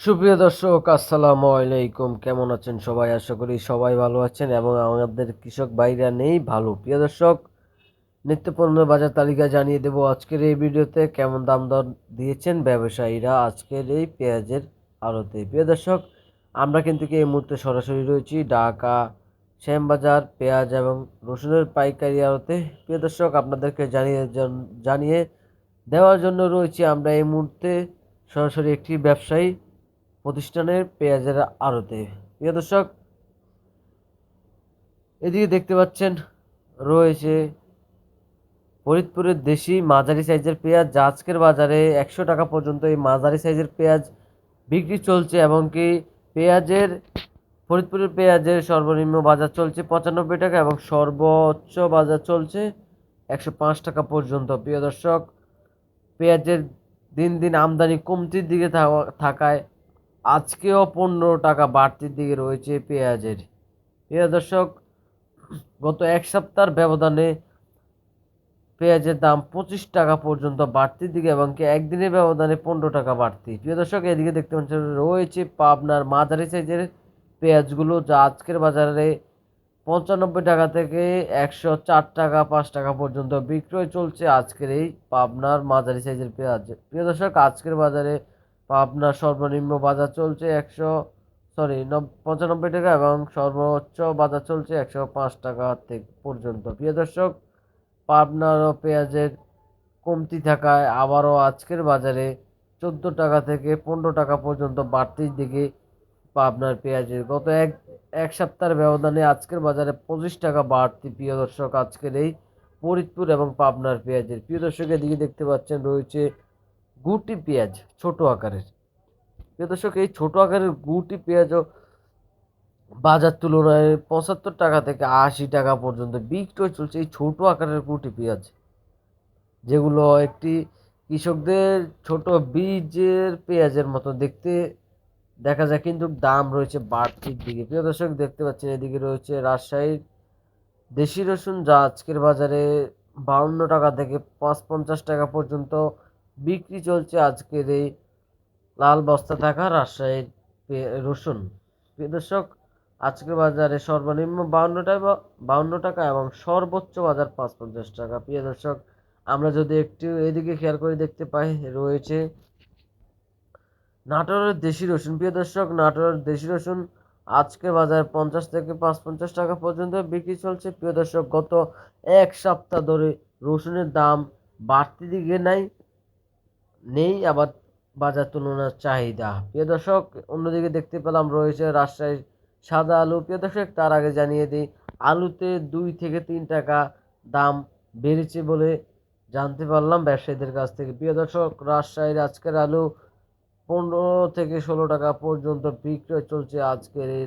সুপ্রিয় দর্শক, আসসালামু আলাইকুম। কেমন আছেন সবাই? আশা করি সবাই ভালো আছেন এবং আমাদের কৃষক ভাইরা নেই, ভালো। প্রিয় দর্শক নিত্যপণ্য বাজার তালিকা জানিয়ে দেব আজকের এই ভিডিওতে। কেমন দাম দর দিয়েছেন ব্যবসায়ীরা আজকের এই পেঁয়াজের আড়তে? প্রিয় দর্শক, আমরা কিন্তু কি এই মুহূর্তে সরাসরি রয়েছি ঢাকা, শ্যামবাজার, পেঁয়াজ এবং রসুনের পাইকারি আড়তে। প্রিয় দর্শক, আপনাদেরকে জানিয়ে জানিয়ে দেওয়ার জন্য রয়েছি আমরা এই মুহূর্তে সরাসরি একটি ব্যবসায়ী প্রতিষ্ঠানের পেঁয়াজের আড়তে। প্রিয় দর্শক, এদিকে দেখতে পাচ্ছেন, রয়েছে ফরিদপুরের দেশি মাঝারি সাইজের পেঁয়াজ। যা আজকের বাজারে একশো টাকা পর্যন্ত এই মাঝারি সাইজের পেঁয়াজ বিক্রি চলছে এবং কি পেঁয়াজের, ফরিদপুরের পেঁয়াজের সর্বনিম্ন বাজার চলছে পঁচানব্বই টাকা এবং সর্বোচ্চ বাজার চলছে একশো পাঁচ টাকা পর্যন্ত। প্রিয় দর্শক, পেঁয়াজের দিন দিন আমদানি কমতির দিকে থাকা- থাকায় আজকেও পনেরো টাকা বাড়তির দিকে রয়েছে পেঁয়াজের। প্রিয় দর্শক, গত এক সপ্তাহের ব্যবধানে পেঁয়াজের দাম পঁচিশ টাকা পর্যন্ত বাড়তির দিকে এবং কি একদিনের ব্যবধানে পনেরো টাকা বাড়তি। প্রিয় দর্শক, এদিকে দেখতে পাচ্ছেন রয়েছে পাবনার মাঝারি সাইজের পেঁয়াজগুলো, যা আজকের বাজারে পঁচানব্বই টাকা থেকে একশো চার টাকা, পাঁচ টাকা পর্যন্ত বিক্রয় চলছে আজকের এই পাবনার মাঝারি সাইজের পেঁয়াজ। প্রিয় দর্শক, আজকের বাজারে পাবনার সর্বনিম্ন বাজার চলছে একশো সরি পঁচানব্বই টাকা এবং সর্বোচ্চ বাজার চলছে একশো পাঁচ টাকা থেকে পর্যন্ত। প্রিয় দর্শক, পাবনার ও পেঁয়াজের কমতি থাকায় আবারও আজকের বাজারে চোদ্দ টাকা থেকে পনেরো টাকা পর্যন্ত বাড়তির দিকে পাবনার পেঁয়াজের গত এক এক সপ্তাহের ব্যবধানে আজকের বাজারে পঁচিশ টাকা বাড়তি। প্রিয় দর্শক, আজকের এই ফরিদপুর এবং পাবনার পেঁয়াজের। প্রিয় দর্শক, এদিকে দেখতে পাচ্ছেন রয়েছে গুটি পেঁয়াজ ছোট আকারের। প্রিয় দর্শক, এই ছোট আকারের গুটি পেঁয়াজও বাজার তুলনায় পঁচাত্তর টাকা থেকে আশি টাকা পর্যন্ত বিক্রয় চলছে এই ছোট আকারের গুটি পেঁয়াজ, যেগুলো একটি কৃষকদের ছোট বীজের পেঁয়াজের মতো দেখতে দেখা যায়, কিন্তু দাম রয়েছে বাড়তির দিকে। প্রিয় দর্শক, দেখতে পাচ্ছেন এদিকে রয়েছে রাজশাহীর দেশি রসুন, যা আজকের বাজারে বাউন্ন টাকা থেকে পাঁচ পঞ্চাশ টাকা পর্যন্ত বিক্রি চলছে আজকের এই লাল বস্তা থাকা রাজশাহীর রসুন। দর্শক, আজকের বাজারে সর্বনিম্ন বাউন্ন টাকা বাউন্ন টাকা এবং সর্বোচ্চ বাজার পাঁচ পঞ্চাশ টাকা। প্রিয় দর্শক, আমরা যদি একটু এদিকে খেয়াল করে দেখতে পাই, রয়েছে নাটোরের দেশি রসুন। প্রিয় দর্শক, নাটোরের দেশি রসুন আজকে বাজার পঞ্চাশ থেকে পাঁচ পঞ্চাশ টাকা পর্যন্ত বিক্রি চলছে। প্রিয় দর্শক, গত এক সপ্তাহ ধরে রসুনের দাম বাড়তি দিকে নাই। নেই, আবার বাজার তুলনার চাহিদা। প্রিয় দর্শক, অন্যদিকে দেখতে পেলাম রয়েছে রাজশাহীর সাদা আলু। প্রিয় দর্শক, তার আগে জানিয়ে দিই, আলুতে দুই থেকে তিন টাকা দাম বেড়েছে বলে জানতে পারলাম ব্যবসায়ীদের কাছ থেকে। প্রিয় দর্শক, রাজশাহীর আজকের আলু পনেরো থেকে ষোলো টাকা পর্যন্ত বিক্রয় চলছে আজকের এই